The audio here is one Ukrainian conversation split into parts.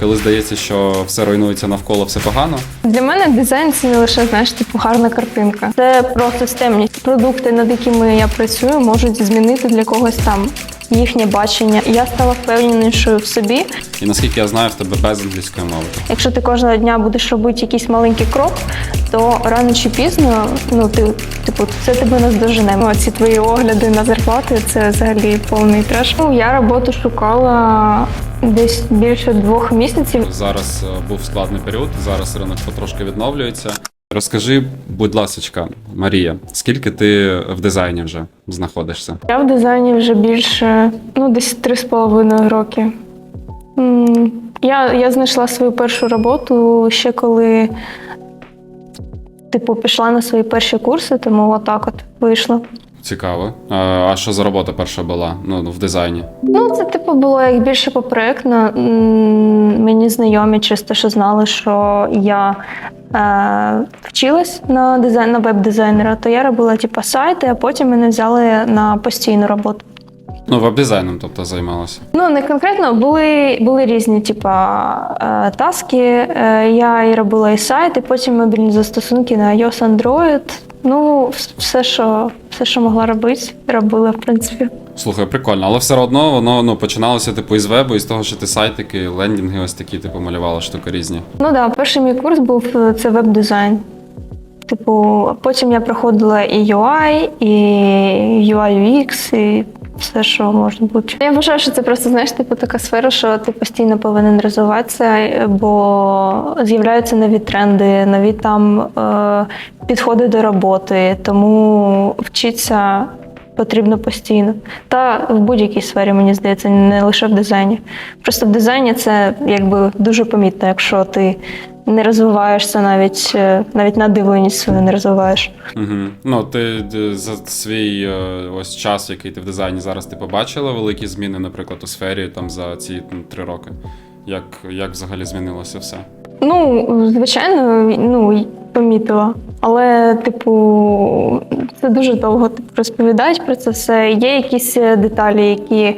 коли здається, що все руйнується навколо, все погано. Для мене дизайн це не лише знаєш, типу гарна картинка. Це про системність. Продукти, над якими я працюю, можуть змінити для когось там їхнє бачення. І я стала впевненішою в собі. І наскільки я знаю, в тебе без англійської мови. Якщо ти кожного дня будеш робити якийсь маленький крок, то рано чи пізно, ну ти типу, це тебе наздожене. Ну, ці твої огляди на зарплати це взагалі повний треш. Ну я роботу шукала десь більше двох місяців. Зараз е, був складний період, зараз ринок потрошки відновлюється. Розкажи, будь ласочка, Марія, скільки ти в дизайні вже знаходишся? Я в дизайні вже більше, ну, десь три з половиною роки. Я, я знайшла свою першу роботу ще коли, типу, пішла на свої перші курси, тому отак от вийшло. Цікаво. А що за робота перша була? Ну, в дизайні. Ну, це типу було як більше попроектно. М, Мені знайомі чисто, що знали, що я е, вчилась на дизайн на веб-дизайнера, то я робила типу, сайти, а потім мене взяли на постійну роботу. Ну, веб-дизайном, тобто, займалася. Ну, не конкретно, були, були різні типа е, таски. Е, Я і робила і сайт, і потім мобільні застосунки на iOS, Android. Ну, все, що, все, що могла робити, робила, в принципі. Слухай, прикольно, але все одно воно ну, починалося типу із вебу, із того, що ти сайтики, лендінги ось такі, типу, малювала штуки різні. Ну так, да, перший мій курс був е, це веб-дизайн. Типу, потім я проходила і UI, і UI UX, і все, що можна бути. Я вважаю, що це просто знаєш, типу така сфера, що ти постійно повинен розвиватися, бо з'являються нові тренди, нові там е, підходи до роботи. Тому вчитися потрібно постійно. Та в будь-якій сфері, мені здається, не лише в дизайні. Просто в дизайні це якби дуже помітно, якщо ти не розвиваєшся навіть, е, навіть надивленість свою не розвиваєш. Угу. Ну, ти за свій е, ось час, який ти в дизайні зараз, ти побачила великі зміни, наприклад, у сфері там за ці ну, три роки. Як, як взагалі змінилося все? Ну, звичайно, ну помітила. Але, типу, це дуже довго типу, розповідають про це все. Є якісь е, деталі, які, е,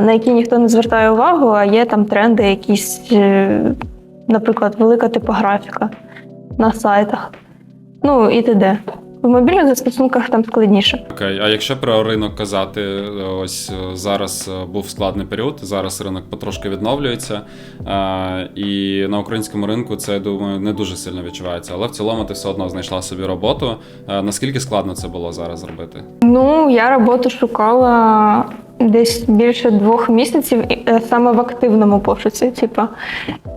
на які ніхто не звертає увагу, а є там тренди, якісь, е, наприклад, велика типографіка на сайтах. Ну і т.д. В мобільних застосунках там складніше. Окей, а якщо про ринок казати, ось е, зараз е, був складний період, зараз ринок потрошки відновлюється, е, і на українському ринку це я думаю не дуже сильно відчувається. Але в цілому ти все одно знайшла собі роботу. Наскільки складно це було зараз зробити? Ну, я роботу шукала десь більше двох місяців саме в активному пошуці. Типа.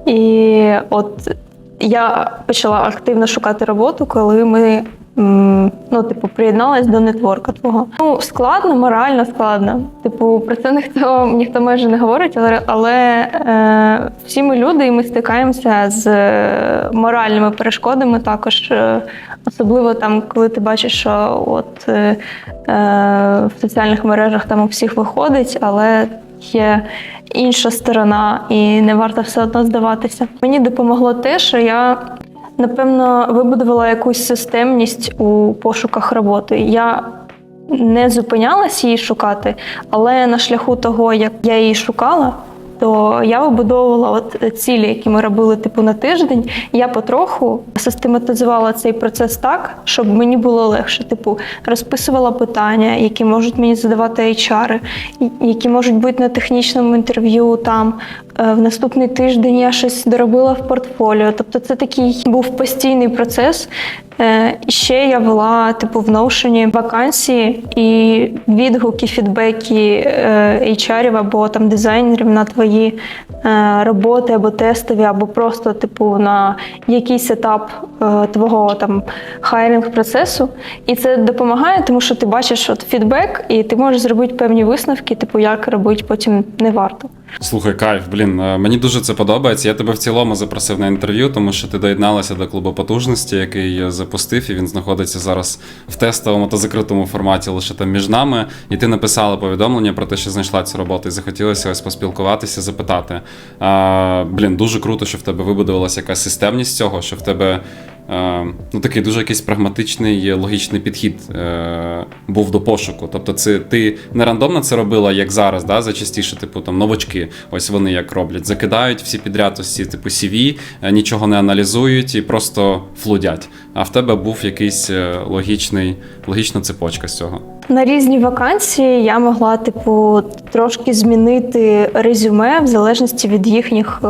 І от я почала активно шукати роботу, коли ми. Ну, типу, приєдналась до нетворка твого. Ну, складно, морально складно. Типу, про це ніхто ніхто майже не говорить, але, але е, всі ми люди, і ми стикаємося з е, моральними перешкодами також. Е, особливо там, коли ти бачиш, що от е, е, в соціальних мережах там у всіх виходить, але є інша сторона, і не варто все одно здаватися. Мені допомогло те, що я напевно вибудувала якусь системність у пошуках роботи. Я не зупинялась її шукати, але на шляху того, як я її шукала, то я вибудовувала от цілі, які ми робили типу на тиждень. Я потроху систематизувала цей процес так, щоб мені було легше. Типу, розписувала питання, які можуть мені задавати HR, які можуть бути на технічному інтерв'ю. Там в наступний тиждень я щось доробила в портфоліо. Тобто, це такий був постійний процес. Е, І ще я вела типу в Notion вакансії і відгуки, фідбеки е, HR або там дизайнерів на твої е, роботи або тестові, або просто типу на якийсь етап е, твого там хайринг процесу. І це допомагає, тому що ти бачиш от фідбек, і ти можеш зробити певні висновки, типу як робити потім не варто. Слухай, кайф, блін, е, мені дуже це подобається. Я тебе в цілому запросив на інтерв'ю, тому що ти доєдналася до клубу потужності, який я запустив, і він знаходиться зараз в тестовому та закритому форматі лише там між нами. І ти написала повідомлення про те, що знайшла цю роботу, і захотілося ось поспілкуватися, запитати. А, блін, дуже круто, що в тебе вибудувалася якась системність цього, що в тебе ну, такий дуже якийсь прагматичний, логічний підхід е, був до пошуку. Тобто, це ти не рандомно це робила, як зараз, да, зачастіше, типу там новачки, ось вони як роблять, закидають всі підряд ось типу CV, е, нічого не аналізують і просто флудять. А в тебе був якийсь е, логічний, логічна цепочка з цього. На різні вакансії я могла, типу, трошки змінити резюме в залежності від їхніх е,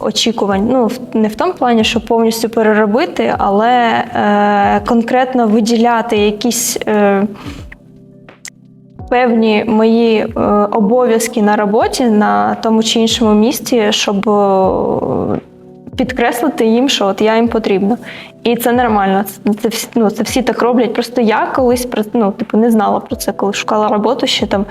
очікувань. Ну, не в тому плані, що повністю переробити, але е, конкретно виділяти якісь. Е, Певні мої е, обов'язки на роботі на тому чи іншому місці, щоб е, підкреслити їм, що от я їм потрібна. І це нормально. Це, це, всі, ну, це всі так роблять. Просто я колись про- ну, типу, не знала про це, коли шукала роботу ще там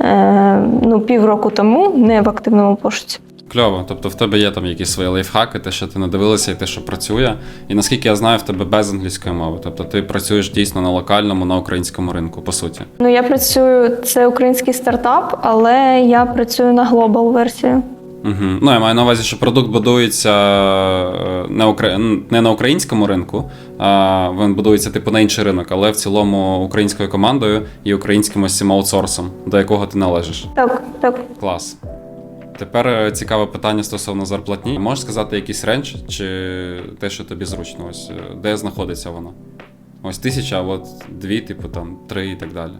е, ну, півроку тому, не в активному пошуці. Кльово, тобто в тебе є там якісь свої лайфхаки, те, що ти надивилася, і те, що працює. І наскільки я знаю, в тебе без англійської мови. Тобто ти працюєш дійсно на локальному, на українському ринку, по суті. Ну, я працюю, це український стартап, але я працюю на глобал версію. Угу. Ну, я маю на увазі, що продукт будується е, не, укра... не на українському ринку, а він будується типу на інший ринок, але в цілому українською командою і українським ось цим аутсорсом, до якого ти належиш. Так, так. Клас. Тепер е, цікаве питання стосовно зарплатні. Можеш сказати якийсь рендж, чи те, що тобі зручно? Ось е, де знаходиться воно? Ось тисяча, от дві, типу там три і так далі.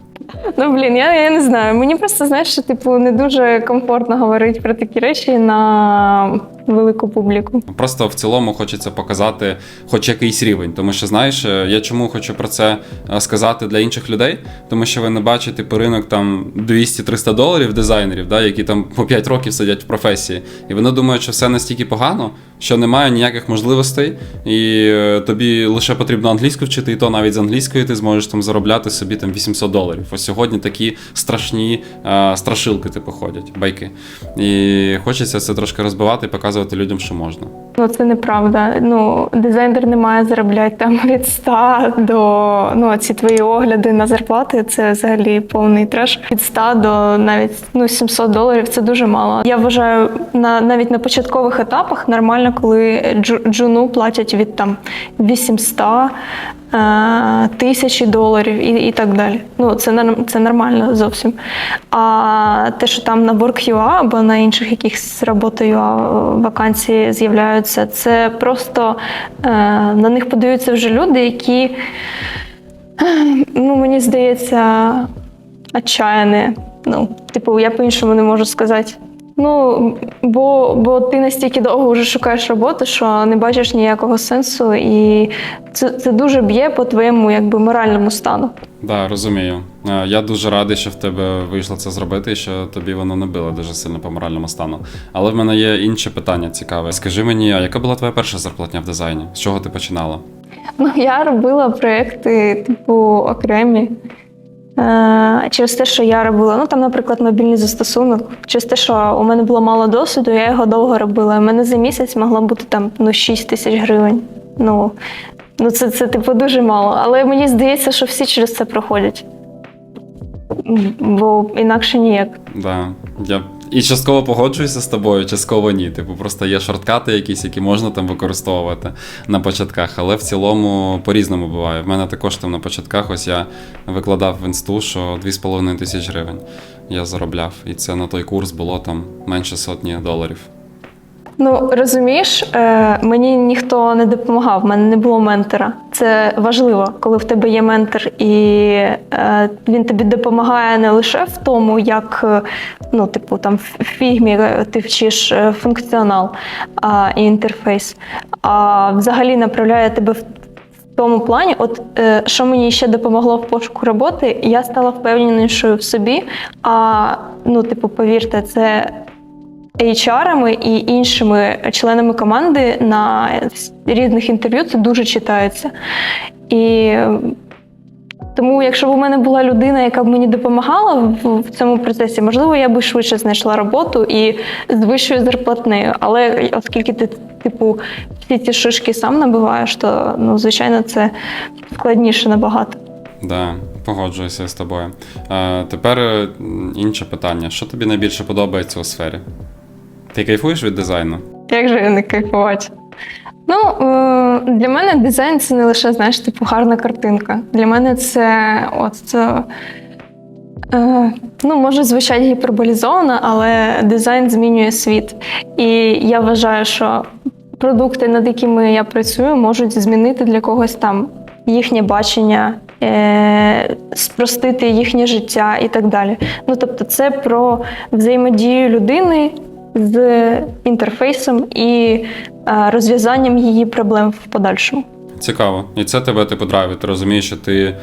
Ну блін, я, я не знаю. Мені просто знаєш, що типу не дуже комфортно говорити про такі речі на велику публіку. Просто в цілому хочеться показати хоч якийсь рівень. Тому що, знаєш, е, я чому хочу про це е, сказати для інших людей, тому що ви не бачите типу, ринок там 200-300 доларів дизайнерів, да, які там по 5 років сидять в професії. І вони думають, що все настільки погано, що немає ніяких можливостей, і е, тобі лише потрібно англійську вчити, і то навіть з англійської ти зможеш там заробляти собі там 800 доларів. Ось сьогодні такі страшні страшилки, типу, ходять, байки. І хочеться це трошки розбивати і показувати людям, що можна. Ну, це неправда. Ну, дизайнер не має заробляти там від 100 до ну, ці твої огляди на зарплати. Це взагалі повний треш. Від 100 до навіть ну, 700 доларів це дуже мало. Я вважаю, на навіть на початкових етапах нормально, коли джуну платять від там 800, е, тисячі доларів і, і так далі. Ну, це, це нормально зовсім. А те, що там на Work.ua або на інших якихось роботою вакансії з'являються, це просто е, на них подаються вже люди, які, ну, мені здається, отчаяні. Ну, типу, я по-іншому не можу сказати. Ну, бо, бо ти настільки довго вже шукаєш роботу, що не бачиш ніякого сенсу, і це, це дуже б'є по твоєму якби моральному стану. Да, розумію. Е, Я дуже радий, що в тебе вийшло це зробити, і що тобі воно не било дуже сильно по моральному стану. Але в мене є інше питання цікаве. Скажи мені, а яка була твоя перша зарплатня в дизайні? З чого ти починала? Ну, я робила проекти, типу, окремі. Е, через те, що я робила, ну там, наприклад, мобільний застосунок. Через те, що у мене було мало досвіду, я його довго робила. У мене за місяць могло бути там ну, 6 тисяч гривень. Ну, ну це, це типу дуже мало. Але мені здається, що всі через це проходять. Бо інакше ніяк. Да. Я і частково погоджуюся з тобою, частково ні. Типу, просто є шорткати якісь, які можна там використовувати на початках, але в цілому по-різному буває. В мене також там на початках ось я викладав в інсту, що 2,5 тисяч гривень я заробляв. І це на той курс було там менше сотні доларів. Ну розумієш, е, мені ніхто не допомагав, в мене не було ментора. Це важливо, коли в тебе є ментор, і е, він тобі допомагає не лише в тому, як е, ну, типу, там в фігмі е, ти вчиш е, функціонал а, і інтерфейс, а взагалі направляє тебе в. В тому плані, от е, що мені ще допомогло в пошуку роботи, я стала впевненішою в собі. А ну, типу, повірте, це HR-ами і іншими членами команди на різних інтерв'ю це дуже читається. І тому, якщо б у мене була людина, яка б мені допомагала в, цьому процесі, можливо, я би швидше знайшла роботу і з вищою зарплатнею. Але оскільки ти, типу, всі ці шишки сам набиваєш, то ну, звичайно, це складніше набагато. Да, погоджуюся з тобою. Е, тепер інше питання: що тобі найбільше подобається у сфері? Ти кайфуєш від дизайну? Як же не кайфувати? Ну, е, для мене дизайн це не лише, знаєш, типу гарна картинка. Для мене це от. Е, е, ну, може звучати гіперболізовано, але дизайн змінює світ. І я вважаю, що продукти, над якими я працюю, можуть змінити для когось там їхнє бачення, е, спростити їхнє життя і так далі. Ну, тобто, це про взаємодію людини з інтерфейсом і е, розв'язанням її проблем в подальшому. Цікаво. І це тебе типу драйвить. Ти розумієш, що ти,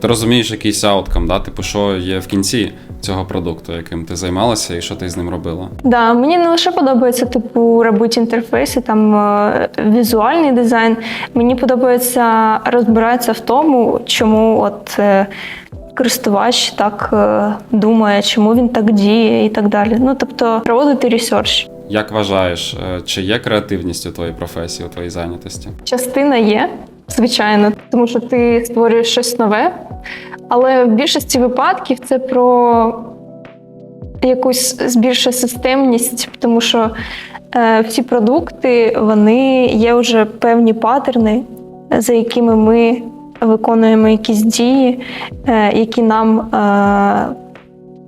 ти розумієш якийсь ауткам, да? типу, що є в кінці цього продукту, яким ти займалася і що ти з ним робила. Да, мені не лише подобається типу робити інтерфейси, там е, візуальний дизайн. Мені подобається розбиратися в тому, чому от е, користувач так е, думає, чому він так діє і так далі. Ну тобто проводити ресерч. Як вважаєш, е, чи є креативність у твоїй професії, у твоїй зайнятості? Частина є, звичайно, тому що ти створюєш щось нове, але в більшості випадків це про якусь більше системність, тому що е, всі продукти вони є вже певні паттерни, за якими ми виконуємо якісь дії, е, які нам е,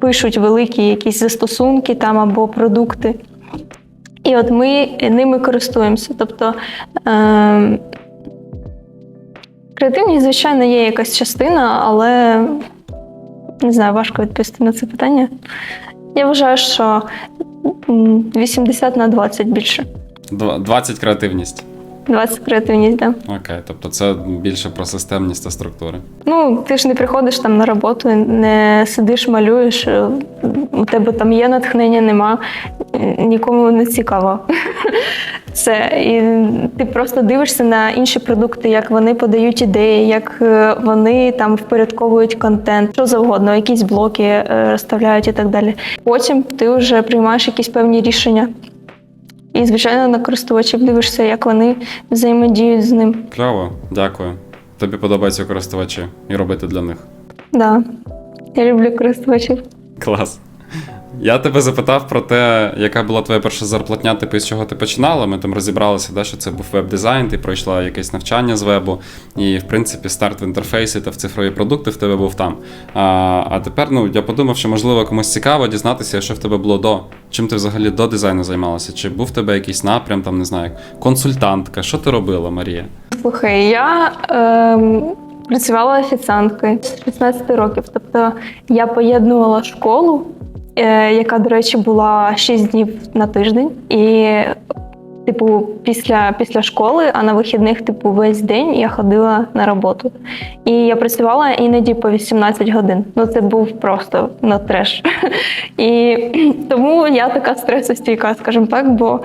пишуть великі якісь застосунки там або продукти. І от ми ними користуємося. Тобто е, креативність, звичайно, є якась частина, але не знаю, важко відповісти на це питання. Я вважаю, що 80 на 20 більше. 20 креативність. 20 креативність, так. Да. Окей, тобто це більше про системність та структури. Ну, ти ж не приходиш там на роботу, не сидиш, малюєш, е, у тебе там є натхнення, нема, нікому не цікаво. Це і ти просто дивишся на інші продукти, як вони подають ідеї, як е, вони там впорядковують контент, що завгодно, якісь блоки е, розставляють і так далі. Потім ти вже приймаєш якісь певні рішення. І, звичайно, на користувачів дивишся, як вони взаємодіють з ним. Кльово, дякую. Тобі подобаються користувачі і робити для них. Да. Я люблю користувачів. Клас. Я тебе запитав про те, яка була твоя перша зарплатня, типу, з чого ти починала. Ми там розібралися, да, що це був веб-дизайн, ти пройшла якесь навчання з вебу, і, в принципі, старт в інтерфейсі та в цифрові продукти в тебе був там. А, а тепер ну, я подумав, що можливо комусь цікаво дізнатися, що в тебе було до. Чим ти взагалі до дизайну займалася? Чи був в тебе якийсь напрям, там, не знаю, консультантка? Що ти робила, Марія? Слухай, я ем, працювала офіціанткою з 16 років. Тобто я поєднувала школу, е, яка, до речі, була 6 днів на тиждень, і, типу, після, після школи, а на вихідних, типу, весь день я ходила на роботу. І я працювала іноді по 18 годин. Ну, це був просто на треш. І тому я така стресостійка, скажімо так, бо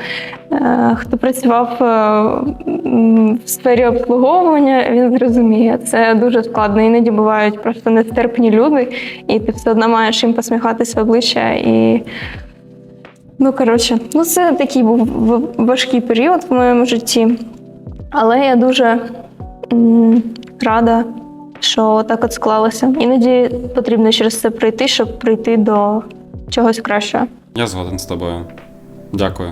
е, хто працював е, в сфері обслуговування, він зрозуміє. Це дуже складно. Іноді бувають просто нестерпні люди, і ти все одно маєш їм посміхатися обличчя. І... Ну, коротше, ну це такий був важкий період в моєму житті. Але я дуже м, рада, що так от склалося. Іноді потрібно через це пройти, щоб прийти до чогось кращого. Я згоден з тобою. Дякую.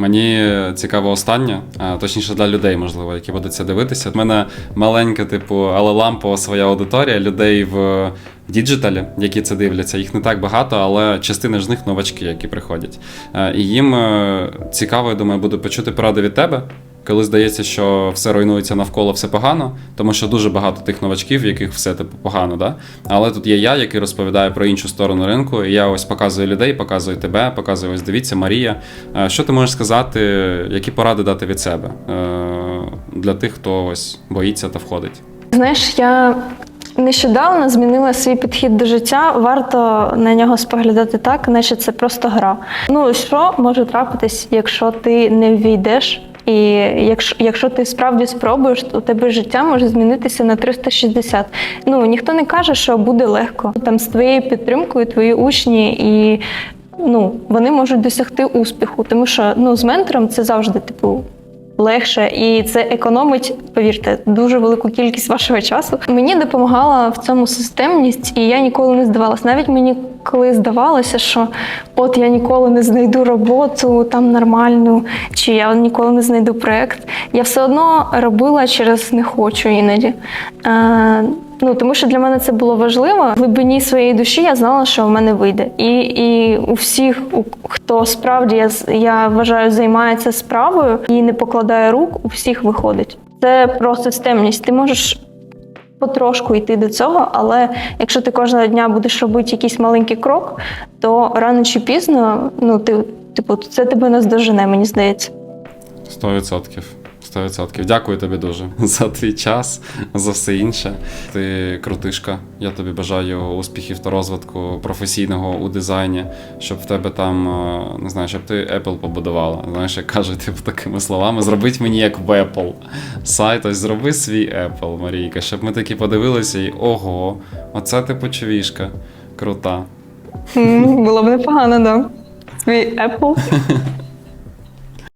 Мені цікаво останнє, точніше для людей, можливо, які будуть це дивитися. У мене маленька, типу, але лампова своя аудиторія людей в діджиталі, які це дивляться. Їх не так багато, але частина з них новачки, які приходять. І їм е, цікаво, я думаю, буде почути поради від тебе. Коли здається, що все руйнується навколо, все погано, тому що дуже багато тих новачків, в яких все типу погано, да? Але тут є я, який розповідає про іншу сторону ринку, і я ось показую людей, показую тебе, показую ось дивіться, Марія. Е, Що ти можеш сказати, які поради дати від себе е, для тих, хто ось боїться та входить? Знаєш, я нещодавно змінила свій підхід до життя. Варто на нього споглядати так, наче це просто гра. Ну що може трапитись, якщо ти не ввійдеш? І якщо, якщо ти справді спробуєш, то у тебе життя може змінитися на 360. Ну ніхто не каже, що буде легко. Там з твоєю підтримкою твої учні і ну вони можуть досягти успіху, тому що ну з ментором це завжди типу легше, і це економить, повірте, дуже велику кількість вашого часу. Мені допомагала в цьому системність, і я ніколи не здавалася. Навіть мені коли здавалося, що от я ніколи не знайду роботу там нормальну, чи я ніколи не знайду проект, я все одно робила через не хочу іноді. Ну, тому що для мене це було важливо. В глибині своєї душі я знала, що в мене вийде. І, і у всіх, у, хто справді я, я вважаю, займається справою і не покладає рук, у всіх виходить. Це про системність. Ти можеш потрошку йти до цього, але якщо ти кожного дня будеш робити якийсь маленький крок, то рано чи пізно, ну ти, типу, це тебе наздожене, мені здається. Сто відсотків. Сто відсотків. Дякую тобі дуже за твій час, за все інше. Ти крутишка. Я тобі бажаю успіхів та розвитку професійного у дизайні, щоб в тебе там, е, не знаю, щоб ти Apple побудувала. Знаєш, як кажуть, типу, такими словами, зробить мені як в Apple. Сайт, ось зроби свій Apple, Марійка, щоб ми такі подивилися і ого, оце ти почвішка. Крута. Було б непогано, да. Свій Apple.